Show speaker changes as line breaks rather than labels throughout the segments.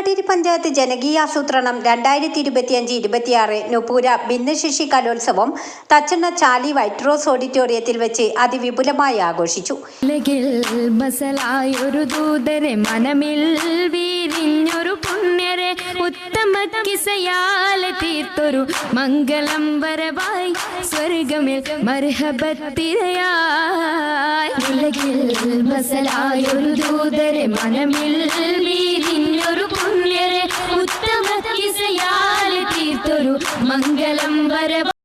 അങ്കൻവാടി പഞ്ചായത്ത് ജനകീയാസൂത്രണം രണ്ടായിരത്തി ഇരുപത്തിയഞ്ച് ഇരുപത്തിയാറ് നുപൂര ഭിന്നശേഷി കലോത്സവം തച്ചണ്ണ ചാലി വൈറ്റ് ഓഡിറ്റോറിയത്തിൽ വെച്ച് അതിവിപുലമായി ആഘോഷിച്ചു.
ബസലായൊരു ദൂതരെ ഉത്തമ തീർത്തൊരു മംഗളം വരവായി സ്വർഗമിൽ മർഹബത്തിരയായി. ഉലകിൽ ദൂതരെ മനമിൽ വീരിഞ്ഞൊരു പുണ്യരെ ഉത്തമ തീർത്തൊരു മംഗളം വരവായി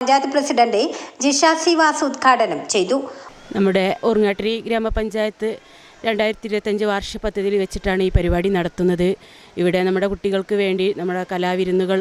പഞ്ചായത്ത് പ്രസിഡന്റ് ജിഷ സി വാസ് ഉദ്ഘാടനം ചെയ്തു.
നമ്മുടെ ഓർങ്ങാട്ടിരി ഗ്രാമപഞ്ചായത്ത് രണ്ടായിരത്തി ഇരുപത്തഞ്ച് വാർഷിക പദ്ധതിയിൽ വെച്ചിട്ടാണ് ഈ പരിപാടി നടത്തുന്നത്. ഇവിടെ നമ്മുടെ കുട്ടികൾക്ക് വേണ്ടി നമ്മുടെ കലാവിരുന്നുകൾ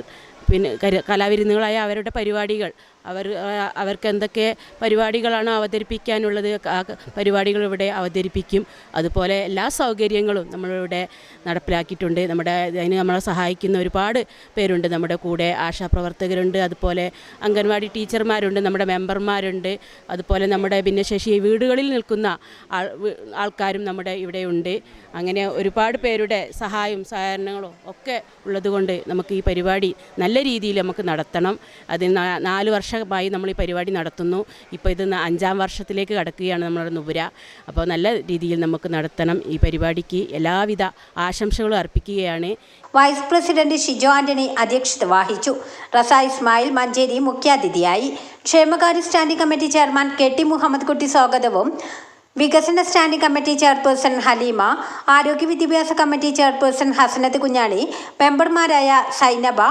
പിന്നെ കലാവിരുന്നുകളായ അവരുടെ പരിപാടികൾ അവർ അവർക്ക് എന്തൊക്കെ പരിപാടികളാണ് അവതരിപ്പിക്കാനുള്ളത് ആ പരിപാടികൾ ഇവിടെ അവതരിപ്പിക്കും. അതുപോലെ എല്ലാ സൗകര്യങ്ങളും നമ്മളിവിടെ നടപ്പിലാക്കിയിട്ടുണ്ട്. നമ്മുടെ അതിന് നമ്മളെ സഹായിക്കുന്ന ഒരുപാട് പേരുണ്ട്. നമ്മുടെ കൂടെ ആശാപ്രവർത്തകരുണ്ട് അതുപോലെ അംഗൻവാടി ടീച്ചർമാരുണ്ട്. നമ്മുടെ മെമ്പർമാരുണ്ട്. അതുപോലെ നമ്മുടെ ഭിന്നശേഷി വീടുകളിൽ നിൽക്കുന്ന ആൾ ആൾക്കാരും നമ്മുടെ ഇവിടെയുണ്ട് അങ്ങനെ ഒരുപാട് പേരുടെ സഹായവും സഹകരണങ്ങളും ഒക്കെ ഉള്ളതുകൊണ്ട് നമുക്ക് ഈ പരിപാടി നല്ല രീതിയിൽ നമുക്ക് നടത്തണം. അതിന് നാല് നാല് വർഷമായി നമ്മൾ ഈ പരിപാടി നടത്തുന്നു. ഇപ്പോൾ ഇത് അഞ്ചാം വർഷത്തിലേക്ക് കടക്കുകയാണ് നമ്മളുടെ നുപുര. അപ്പോൾ നല്ല രീതിയിൽ നമുക്ക് നടത്തണം ഈ പരിപാടിക്ക്. എല്ലാവിധ ആശംസകളും അർപ്പിക്കുകയാണ്.
വൈസ് പ്രസിഡന്റ് ഷിജോ ആന്റണി അധ്യക്ഷത വഹിച്ചു. റസ ഇസ്മായിൽ മഞ്ചേരി മുഖ്യാതിഥിയായി. ക്ഷേമകാര്യ standing committee chairman K T Muhammad Kutty സ്വാഗതവും. വികസന സ്റ്റാൻഡിംഗ് കമ്മിറ്റി ചെയർപേഴ്സൺ ഹലീമ. ആരോഗ്യ വിദ്യാഭ്യാസ കമ്മിറ്റി ചെയർപേഴ്സൺ ഹസനത്ത് കുഞ്ഞാണി. മെമ്പർമാരായ Zainaba.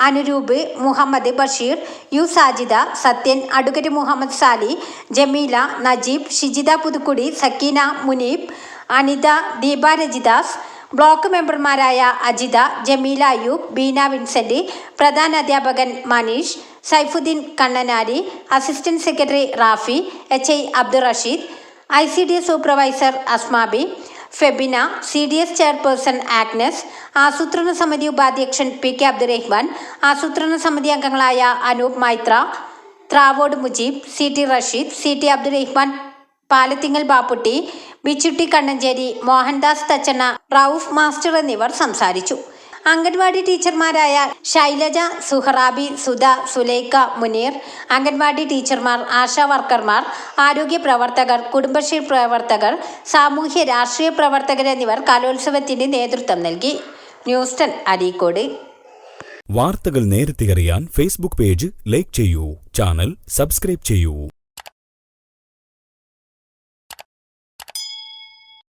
Anuroop Muhammad Basheer U Sajida Sathyan advocate Muhammad Sali Jameela Najeeb Shijitha Puthukkudi Sakeena Muneeb Anitha Deepa Rajidas block മെമ്പർമാരായ Ajitha Jameela Ayyub Beena Vincent പ്രധാന അധ്യാപകൻ Manish Saifuddin Kannanari assistant secretary Rafi H I Abdul Rasheed I C D supervisor Asmabi Febina C D S chairperson Agnes ആസൂത്രണ സമിതി ഉപാധ്യക്ഷൻ P K Abdurahman ആസൂത്രണ സമിതി അംഗങ്ങളായ Anoop Maithra Thravode Mujeeb C T Rasheed C T Abdurahman Palathingal Bapputty Bichutty Kannancheri Mohandas Thachanna Rauf master എന്നിവർ സംസാരിച്ചു. അംഗൻവാടി ടീച്ചർമാരായ ശൈലജ സുഹറാബി സുധ സുലൈഖ മുനീർ അംഗൻവാടി ടീച്ചർമാർ ആശാ വർക്കർമാർ ആരോഗ്യ പ്രവർത്തകർ കുടുംബശ്രീ പ്രവർത്തകർ സാമൂഹ്യ രാഷ്ട്രീയ പ്രവർത്തകർ എന്നിവർ കലോത്സവത്തിന് നേതൃത്വം നൽകി. News ten Areekode.
വാർത്തകൾ നേരത്തെ അറിയാൻ ഫേസ്ബുക്ക് പേജ് ലൈക്ക് ചെയ്യൂ ചാനൽ സബ്സ്ക്രൈബ് ചെയ്യൂ.